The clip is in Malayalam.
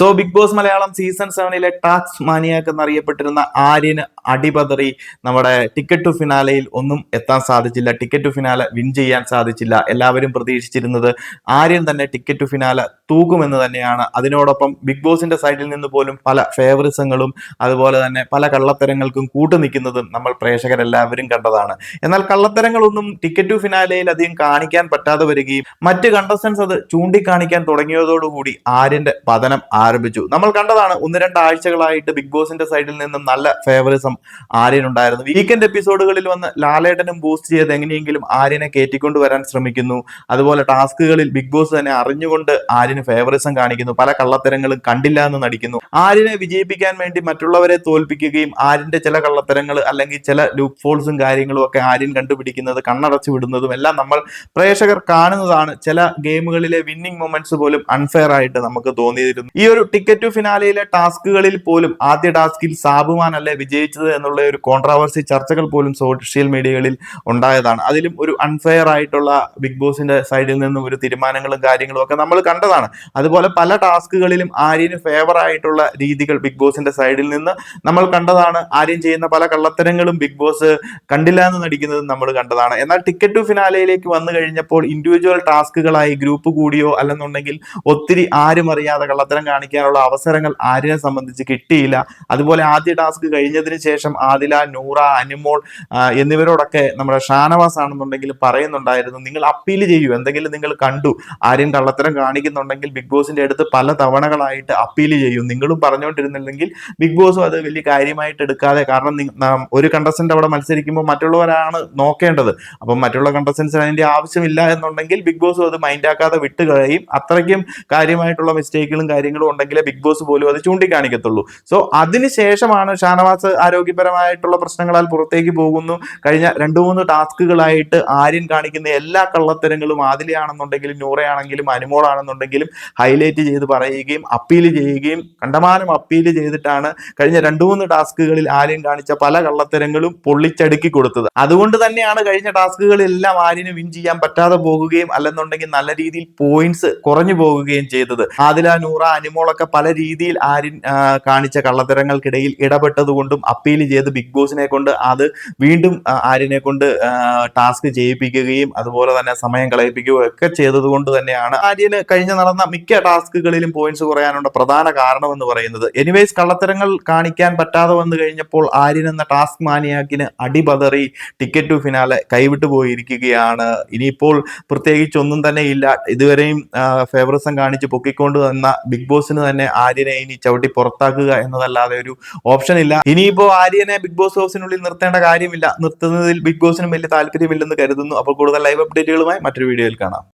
So Bigg Boss Malayalam season സെവനിലെ ടാക്സ് മാനിയാക്ക് എന്നറിയപ്പെട്ടിരുന്ന ആര്യന് അടിപതറി നമ്മുടെ ടിക്കറ്റ് ടു ഫിനാലയിൽ ഒന്നും എത്താൻ സാധിച്ചില്ല. ടിക്കറ്റ് ടു ഫിനാല വിൻ ചെയ്യാൻ സാധിച്ചില്ല. എല്ലാവരും പ്രതീക്ഷിച്ചിരുന്നത് ആര്യൻ തന്നെ ടിക്കറ്റ് ടു ഫിനാല തൂക്കുമെന്ന് തന്നെയാണ്. അതിനോടൊപ്പം ബിഗ് ബോസിന്റെ സൈഡിൽ നിന്ന് പോലും പല ഫേവറിസങ്ങളും അതുപോലെ തന്നെ പല കള്ളത്തരങ്ങൾക്കും കൂട്ടു നിൽക്കുന്നതും നമ്മൾ പ്രേക്ഷകരെല്ലാവരും കണ്ടതാണ്. എന്നാൽ കള്ളത്തരങ്ങളൊന്നും ടിക്കറ്റ് ടു ഫിനാലയിൽ അധികം കാണിക്കാൻ പറ്റാതെ വരികയും മറ്റ് കണ്ടസ്റ്റൻസ് അത് ചൂണ്ടിക്കാണിക്കാൻ തുടങ്ങിയതോടുകൂടി ആര്യന്റെ പതനം ആരംഭിച്ചു. നമ്മൾ കണ്ടതാണ് ഒന്ന് രണ്ട് ആഴ്ചകളായിട്ട് ബിഗ് ബോസിന്റെ സൈഡിൽ നിന്നും നല്ല ഫേവറിസം ആര്യനുണ്ടായിരുന്നു വീക്കെൻഡ് എപ്പിസോഡുകളിൽ വന്ന് ലാലേട്ടനും ബൂസ്റ്റ് ചെയ്ത് എങ്ങനെയെങ്കിലും ആര്യനെ കയറ്റിക്കൊണ്ട് വരാൻ ശ്രമിക്കുന്നു. അതുപോലെ ടാസ്കുകളിൽ ബിഗ് ബോസ് തന്നെ അറിഞ്ഞുകൊണ്ട് ആര്യന് ഫേവറിസം കാണിക്കുന്നു. പല കള്ളത്തരങ്ങളും കണ്ടില്ല എന്ന് നടിക്കുന്നു. ആര്യനെ വിജയിപ്പിക്കാൻ വേണ്ടി മറ്റുള്ളവരെ തോൽപ്പിക്കുകയും ആര്യന്റെ ചില കള്ളത്തരങ്ങൾ അല്ലെങ്കിൽ ചില ലൂപ്പ് ഫോൾസും കാര്യങ്ങളും ഒക്കെ ആര്യൻ കണ്ടുപിടിക്കുന്നത് കണ്ണടച്ചു വിടുന്നതും എല്ലാം നമ്മൾ പ്രേക്ഷകർ കാണുന്നതാണ്. ചില ഗെയിമുകളിലെ വിന്നിംഗ് മൊമെന്റ്സ് പോലും അൺഫെയർ ആയിട്ട് നമുക്ക് തോന്നിയിരുന്നു. ഈ ഒരു ടിക്കറ്റ് ടു ഫിനാലയിലെ ടാസ്കുകളിൽ പോലും ആദ്യ ടാസ്കിൽ സാബുമാൻ അല്ലേ വിജയിച്ചത് എന്നുള്ള ഒരു കോൺട്രാവേഴ്സി ചർച്ചകൾ പോലും സോഷ്യൽ മീഡിയകളിൽ ഉണ്ടായതാണ്. അതിലും ഒരു അൺഫെയർ ആയിട്ടുള്ള ബിഗ് ബോസിന്റെ സൈഡിൽ നിന്നും ഒരു തീരുമാനങ്ങളും കാര്യങ്ങളും ഒക്കെ നമ്മൾ കണ്ടതാണ്. അതുപോലെ പല ടാസ്കുകളിലും ആര്യന് ഫേവർ ആയിട്ടുള്ള രീതികൾ ബിഗ് ബോസിന്റെ സൈഡിൽ നിന്ന് നമ്മൾ കണ്ടതാണ്. ആര്യൻ ചെയ്യുന്ന പല കള്ളത്തരങ്ങളും ബിഗ് ബോസ് കണ്ടില്ല എന്ന് നടിക്കുന്നതും നമ്മൾ കണ്ടതാണ്. എന്നാൽ ടിക്കറ്റ് ടു ഫിനാലയിലേക്ക് വന്നു കഴിഞ്ഞപ്പോൾ ഇൻഡിവിജ്വൽ ടാസ്കുകളായി ഗ്രൂപ്പ് കൂടിയോ അല്ലെന്നുണ്ടെങ്കിൽ ഒത്തിരി ആരും അറിയാതെ കള്ളത്തരം കാണിക്കാനുള്ള അവസരങ്ങൾ ആര്യനെ സംബന്ധിച്ച് കിട്ടിയില്ല. അതുപോലെ ആദ്യ ടാസ്ക് കഴിഞ്ഞതിന് ശേഷം ആദില നൂറ അനുമോൾ എന്നിവരോടൊക്കെ നമ്മുടെ ഷാനവാസ് ആണെന്നുണ്ടെങ്കിൽ പറയുന്നുണ്ടായിരുന്നു നിങ്ങൾ അപ്പീൽ ചെയ്യൂ. എന്തെങ്കിലും നിങ്ങൾ കണ്ടു. ആരും കള്ളത്തരം കാണിക്കുന്നുണ്ടെങ്കിൽ ബിഗ് ബോസിന്റെ അടുത്ത് പല തവണകളായിട്ട് അപ്പീൽ ചെയ്യൂ. നിങ്ങളും പറഞ്ഞുകൊണ്ടിരുന്നില്ലെങ്കിൽ ബിഗ് ബോസും അത് വലിയ കാര്യമായിട്ട് എടുക്കാതെ കാരണം ഒരു കണ്ടസ്റ്റന്റ് അവിടെ മത്സരിക്കുമ്പോൾ മറ്റുള്ളവരാണ് നോക്കേണ്ടത്. അപ്പം മറ്റുള്ള കണ്ടസ്റ്റൻസിന് അതിന്റെ ആവശ്യമില്ല എന്നുണ്ടെങ്കിൽ ബിഗ് ബോസും അത് മൈൻഡാക്കാതെ വിട്ട് കഴിയും. അത്രയ്ക്കും കാര്യമായിട്ടുള്ള മിസ്റ്റേക്കുകളും കാര്യങ്ങളും ഉണ്ടെങ്കിലേ ബിഗ് ബോസ് പോലും അത് ചൂണ്ടിക്കാണിക്കത്തുള്ളൂ. സോ അതിനുശേഷമാണ് ഷാനവാസ് ആരോഗ്യപരമായിട്ടുള്ള പ്രശ്നങ്ങളാൽ പുറത്തേക്ക് പോകുന്നു. കഴിഞ്ഞ രണ്ടു മൂന്ന് ടാസ്കുകളായിട്ട് ആര്യൻ കാണിക്കുന്ന എല്ലാ കള്ളത്തരങ്ങളും ആദിലയാണെന്നുണ്ടെങ്കിലും നൂറയാണെങ്കിലും അനുമോളാണെന്നുണ്ടെങ്കിലും ഹൈലൈറ്റ് ചെയ്ത് പറയുകയും അപ്പീൽ ചെയ്യുകയും കണ്ടമാനം അപ്പീൽ ചെയ്തിട്ടാണ് കഴിഞ്ഞ രണ്ടു മൂന്ന് ടാസ്കുകളിൽ ആര്യൻ കാണിച്ച പല കള്ളത്തരങ്ങളും പൊള്ളിച്ചടുക്കി കൊടുത്തത്. അതുകൊണ്ട് തന്നെയാണ് കഴിഞ്ഞ ടാസ്കുകളെല്ലാം ആര്യന് വിൻ ചെയ്യാൻ പറ്റാതെ പോകുകയും അല്ലെന്നുണ്ടെങ്കിൽ നല്ല രീതിയിൽ പോയിന്റ്സ് കുറഞ്ഞു പോകുകയും ചെയ്തത്. ആദില നൂറ അനുമോളൊക്കെ പല രീതിയിൽ ആര്യൻ കാണിച്ച കള്ളത്തരങ്ങൾക്കിടയിൽ ഇടപെട്ടതുകൊണ്ടും അപ്പീൽ ചെയ്ത് ബിഗ് ബോസിനെ കൊണ്ട് അത് വീണ്ടും ആര്യനെ കൊണ്ട് ടാസ്ക് ചെയ്യിപ്പിക്കുകയും അതുപോലെ തന്നെ സമയം കളയിപ്പിക്കുകയും ഒക്കെ ചെയ്തതുകൊണ്ട് തന്നെയാണ് ആര്യന് കഴിഞ്ഞ നടന്ന മിക്ക ടാസ്കുകളിലും പോയിന്റ്സ് കുറയാനുള്ള പ്രധാന കാരണം എന്ന് പറയുന്നത്. എനിവേസ് കള്ളത്തരങ്ങൾ കാണിക്കാൻ പറ്റാതെ വന്നു കഴിഞ്ഞപ്പോൾ ആര്യൻ എന്ന ടാസ്ക് മാനിയാക്കിന് അടിപതറി ടിക്കറ്റ് ടു ഫിനാലെ കൈവിട്ടു പോയിരിക്കുകയാണ്. ഇനിയിപ്പോൾ പ്രത്യേകിച്ച് ഒന്നും തന്നെ ഇല്ല. ഇതുവരെയും ഫേവറിസം കാണിച്ച് പൊക്കിക്കൊണ്ട് വന്ന ബിഗ് ബോസിന് തന്നെ ആര്യനെ ഇനി ചവിട്ടി പുറത്താക്കുക എന്നതല്ലാതെ ഒരു ഓപ്ഷൻ ഇല്ല. ഇനിയിപ്പോ ആര്യനെ ബിഗ് ബോസ് ഹൗസിനുള്ളിൽ നിർത്തേണ്ട കാര്യമില്ല. നിർത്തുന്നതിൽ ബിഗ് ബോസിനും വലിയ താല്പര്യമില്ലെന്ന് കരുതുന്നു. അപ്പോൾ കൂടുതൽ ലൈവ് അപ്ഡേറ്റുകളുമായി മറ്റൊരു വീഡിയോയിൽ കാണാം.